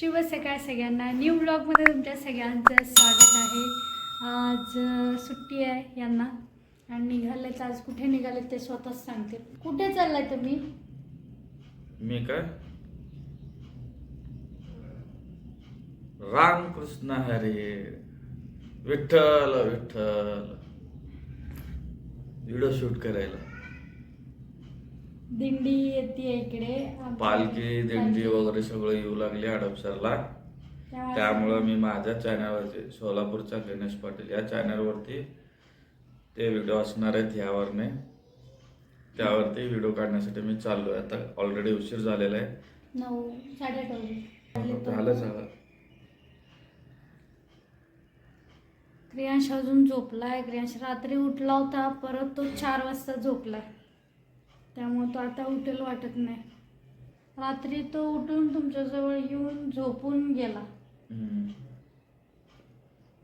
शुभ सकाळ सगळ्यांना. न्यू ब्लॉगमध्ये तुमच्या सगळ्यांचं स्वागत आहे. आज सुट्टी आहे यांना आणि निघालेत आज कुठे निघालेत ते स्वतःच सांगते. कुठे चाललाय तुम्ही? मी काय? रामकृष्ण हरे. विठ्ठल विठ्ठल. व्हिडिओ शूट करायला. दिंडी येते इकडे. आमच्या- पालखी दिंडी वगैरे सगळं येऊ लागले हडपसरला त्या- त्यामुळं मी माझ्या चॅनलवरती सोलापूरचा गणेश पाटील या चॅनलवरती ते व्हिडिओ असणार आहेत ह्यावरने. त्यावरती व्हिडिओ काढण्यासाठी मी चाललो आहे आता ऑलरेडी उशीर झालेला आहे. नऊ साडेआठ वाजले. झालं झालं. क्रियांश अजून झोपलाय. क्रियांश रात्री उठला होता परत तो चार वाजता झोपलाय त्यामुळे तो आता उठेल वाटत नाही. रात्री तो उठून तुमच्याजवळ येऊन झोपून गेला. हम्म.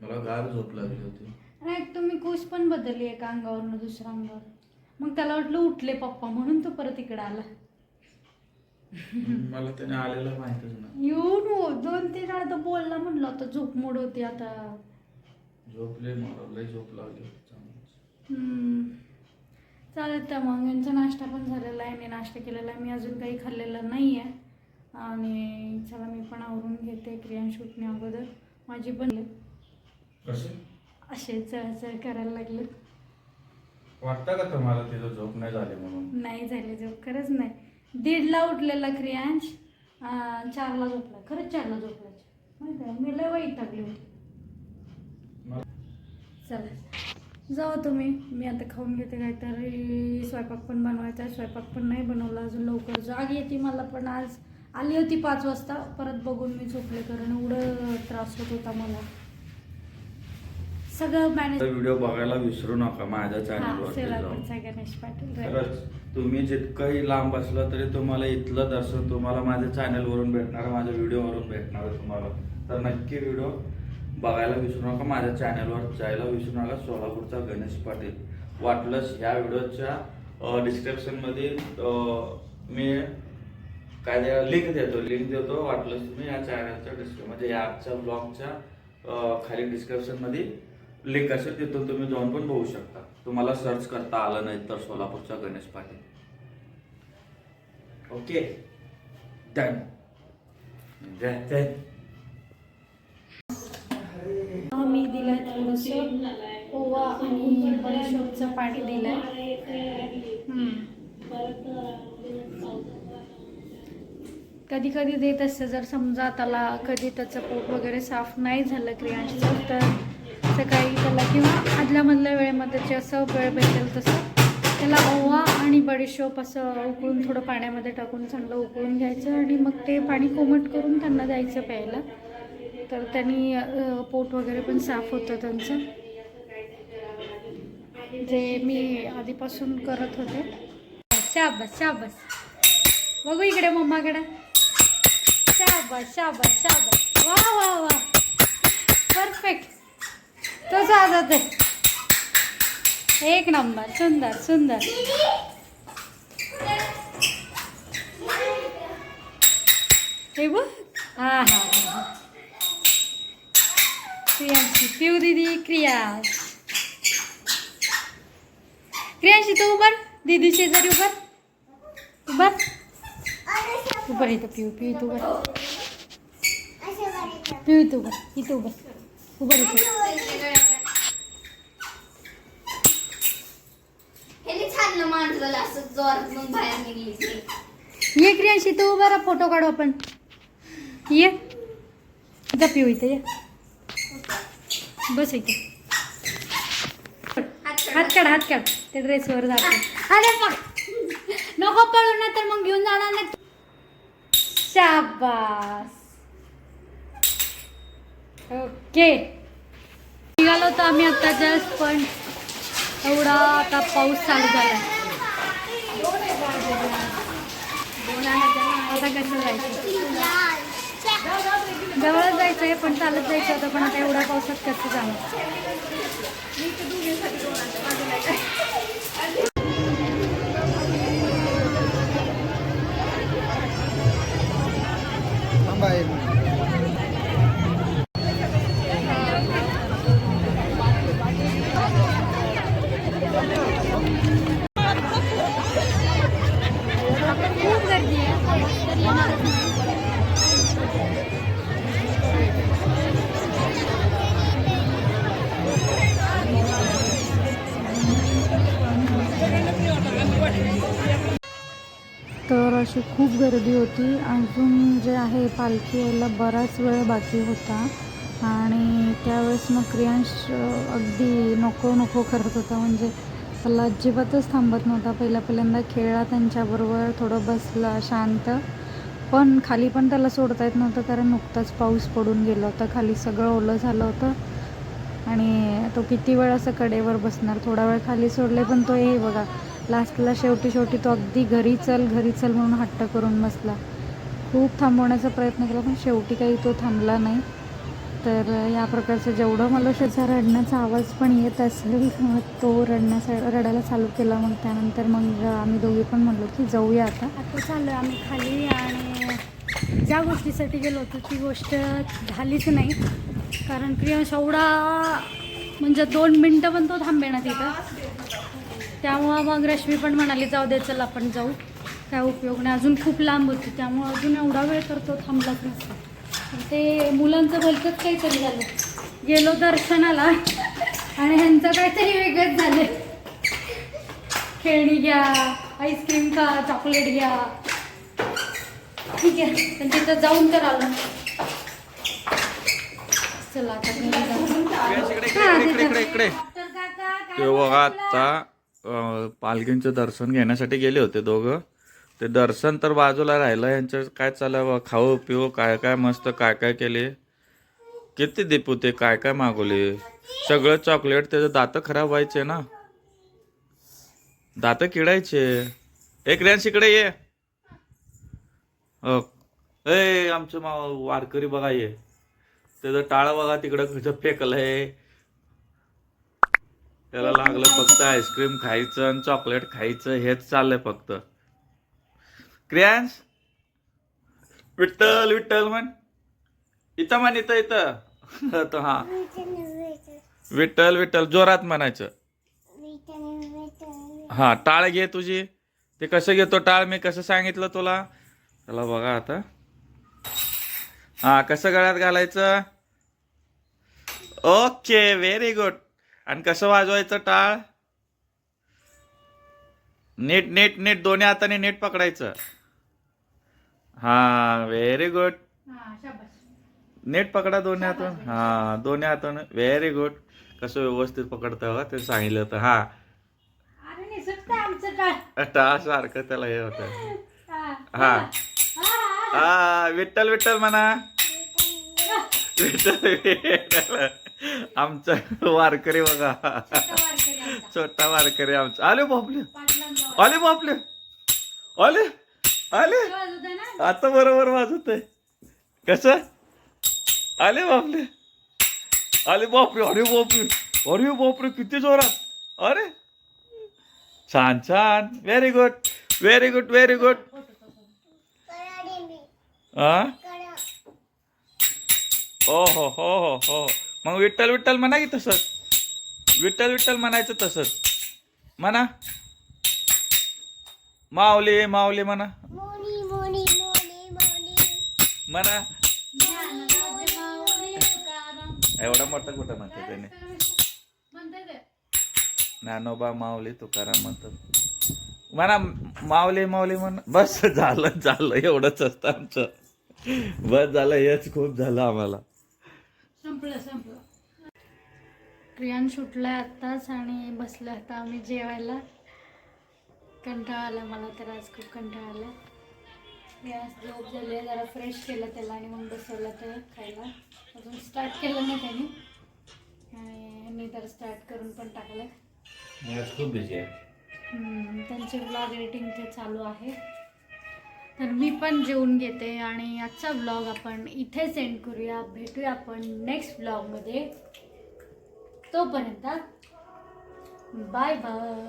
मला गार झोप लागली होती. आणि एक तुम्ही कुस पण बदलली एका अंगावरनं दुसऱ्या अंगावर. मग त्याला वाटलं उठले पप्पा म्हणून तो परत इकडे आला. मला त्याने आलेलं माहितच नाही. येऊन हो दोन तीन वेळा बोलला म्हणलं होता झोप मोड होती आता. झोपले मला लय झोप लागली होती चांगलीच. हम्म. चालेल तर मग यांचा नाश्ता पण झालेला आहे मी नाश्ता केलेला आहे. मी अजून काही खाल्लेलं नाही आहे आणि चला मी पण आवरून घेते क्रियान शूटने अगोदर. माझी पण असे चळचळ करायला लागले. वाटतं का तुम्हाला तिथं झोप नाही झाली म्हणून? नाही झाले झोप खरंच नाही. दीडला उठलेला क्रियांश. चारला झोपला खरंच चारला झोपला. माहिती मी लय वैतागली होती. चला. जाऊ तुम्ही. मी आता खाऊन घेते काहीतरी. स्वयंपाक पण बनवायचा आहे. स्वयंपाक पण नाही बनवला. अजून लवकर जाग येते मला पण. आज आली होती पाच वाजता. परत बघून मी झोपले कारण एवढं त्रास होत होता मला. सगळं मॅनेज व्हिडिओ बघायला विसरू नका. माझ्या गणेश पाटील तुम्ही जितकंही लांब असलं तरी तुम्हाला इथलं दर्शन तुम्हाला माझ्या चॅनलवरून भेटणार माझ्या व्हिडिओवरून भेटणार तुम्हाला. तर नक्की व्हिडिओ बघायला विसरू नका माझ्या चॅनलवर जायला विसरू नका सोलापूरचा गणेश पाटील. वाटलंच ह्या व्हिडिओच्या डिस्क्रिप्शनमध्ये मी काय लिंक देतो लिंक देतो वाटलंच तुम्ही या चॅनलच्या डिस्क्रिप म्हणजे या आजच्या ब्लॉगच्या खाली डिस्क्रिप्शनमध्ये लिंक असेल तिथून तुम्ही जाऊन पण बघू शकता. तुम्हाला सर्च करता आलं नाही तर सोलापूरचा गणेश पाटील. ओके? डन जय दिलं आहे ओवा आणि बडीशोपचं पाणी दिलं कधी कधी देत असतं जर समजा त्याला कधी त्याचं पोट वगैरे साफ नाही झालं क्रियांचं तर सकाळी त्याला किंवा आदल्या मधल्या वेळेमध्ये जे असं वेळ भेटेल तसं त्याला ओवा आणि बडीशोप असं उकळून थोडं पाण्यामध्ये टाकून चांगलं उकळून घ्यायचं आणि मग ते पाणी कोमट करून त्यांना द्यायचं प्यायला. तर त्यांनी पोट वगैरे पण साफ होतं त्यांचं. जे मी आधीपासून करत होते. शाबास शाबास. बघू इकडे मम्माकडे शाबास शाबास शाबास. वा वा वा. परफेक्ट तो आजच आहे. एक नंबर. सुंदर सुंदर. हे बघ. हां हां हां. क्रियांशी पिऊ दीदी क्रियाश क्रियांशी तू उभर दीदी शेजारी उभर उभर उभर इथं. पिऊ पिऊ इथं उभर पिऊ इथं उभर इथं उभर उभर इथं. ह्याने छानलं माणसाला असं जोरात मग बाहेर निघली ती. ये क्रियांशी तू उभा फोटो काढू आपण. ये. जा पिऊ इथं ये. बस इथे. हात काढ हात काढ. ते ड्रेसवर जाते. अरे मग नको पळू ना तर मग घेऊन जाणार नाही. शाबास. ओके. निघालो तर आम्ही आता जस्ट पण एवढा आता पाऊस चालू झाला आता कसं जायचं. जवळच जायचं आहे पण चालत जायचं होतं पण आता एवढ्या पावसात कसं जाणार थांबा एक अशी खूप गर्दी होती. अजून जे आहे पालखी यायला बराच वेळ बाकी होता. आणि त्यावेळेस मग क्रियांश अगदी नको नको करत होता. म्हणजे त्याला अजिबातच थांबत नव्हता. पहिला पहिल्यांदा खेळला त्यांच्याबरोबर थोडं बसला शांत. पण खाली पण त्याला सोडता येत नव्हतं कारण नुकताच पाऊस पडून गेला होता. खाली सगळं ओलं झालं होतं. आणि तो किती वेळ असं कडेवर बसणार? थोडा वेळ खाली सोडले पण तो हे बघा लास्टला शेवटी शेवटी तो अगदी घरी चल घरी चल म्हणून हट्ट करून बसला. खूप थांबवण्याचा प्रयत्न केला पण शेवटी काही तो थांबला नाही. तर या प्रकारचं जेवढं मला त्याचा रडण्याचा आवाज पण येत असेल मग तो रडण्याचा रडायला चालू केला मग त्यानंतर मग आम्ही दोघी पण म्हणलो की जाऊया आता. आता चाललो आहे आम्ही खाली आणि ज्या गोष्टीसाठी गेलो होतो ती गोष्ट झालीच नाही. कारण प्रियांश एवढा म्हणजे दोन मिनटं पण तो थांबेना तिथं. त्यामुळं मग रश्मी पण म्हणाली जाऊ दे चल आपण जाऊ. काय उपयोग नाही. अजून खूप लांब होती त्यामुळं अजून एवढा वेळ तर तो थांबलाच नसता. ते मुलांचं भलतंच काहीतरी झालं. गेलो दर्शनाला आणि ह्यांचं काहीतरी वेगळंच झालं. खेळणी घ्या आईस्क्रीम खा चॉकलेट घ्या. ठीक आहे पण तिथं जाऊन तर आलं. चला आता घरी जाऊ. हा, पालखींचं दर्शन घेण्यासाठी गेले होते दोघं. ते दर्शन तर बाजूला राहिलं. यांचं काय चाललं खाऊ पिऊ काय काय मस्त काय काय केले? किती दीपू ते काय काय मागवले? सगळं चॉकलेट त्याचं दातं खराब व्हायचे ना. दातं किडायचे. एक रॅन्स इकडे ये. हो ए आमचं मा वारकरी बघा ये. त्याचं टाळं बघा तिकडं कसं फेकलंय. त्याला लागलं फक्त आईस्क्रीम खायचं आणि चॉकलेट खायचं हेच चाललंय फक्त. क्रियांश? विठ्ठल विठ्ठल म्हण. इथं म्हण इथं इथं. हा. विठ्ठल विठ्ठल जोरात म्हणायचं. हा टाळ घे तुझी. ते कसं घेतो टाळ? मी कसं सांगितलं तुला? चला बघा आता. हा कसं गळ्यात घालायचं? Okay very good. आणि कसं वाजवायचं टाळ? नीट नीट नीट दोन्ही हाताने नीट पकडायचं. हा व्हेरी गुड हा. नीट पकडा दोन्ही हातून. हा दोन्ही हातून. व्हेरी गुड कसं व्यवस्थित पकडतं ते सांगितलं होतं. हा. टाळ. सारखं त्याला हे होतं. हा. हा. विठ्ठल विठ्ठल म्हणा. विठ्ठल. आमचा वारकरी बघा. छोटा वारकरी आमचा. आले बापले आले बापले आले. आले. आता बरोबर वाजत आहे कस? आले बापले आले बापरे अरे बापरे. अरे बापरे किती जोरात. अरे. छान छान. Very good very good very good हा हो हो हो हो हो. मग विठ्ठल विठ्ठल म्हणा की तसंच. विठ्ठल विठ्ठल म्हणायचं तसंच. म्हणा. माऊली माऊली म्हणा. म्हणा ज्ञानराज माऊली तुकाराम. एवढा मोठा कुठं म्हणते त्याने. ज्ञानोबा माऊली तुकाराम म्हणतात. म्हणा माऊली माऊली म्हण. बस झालं झालं. एवढंच असतं आमचं. बस झालं हेच खूप झालं आम्हाला. संपलं संपलं. प्रियान सुटलाय आत्ताच आणि बसलं आता आम्ही जेवायला. कंटाळा आला मला तर आज खूप कंटाळा आला मी आज झोप झाली जरा फ्रेश केलं त्याला आणि मग बसवलं ते खायला. अजून स्टार्ट केलं नाही त्याने. आणि मी तर स्टार्ट करून पण टाकलं मी आज खूप बिझी आहे. त्यांचे ब्लॉग एडिटिंग ते चालू आहे. तर मी पण जेवून घेते आणि आजचा ब्लॉग आपण इथेच एंड करूया. भेटूया आपण नेक्स्ट ब्लॉगमध्ये तोपर्यंत बाय बाय.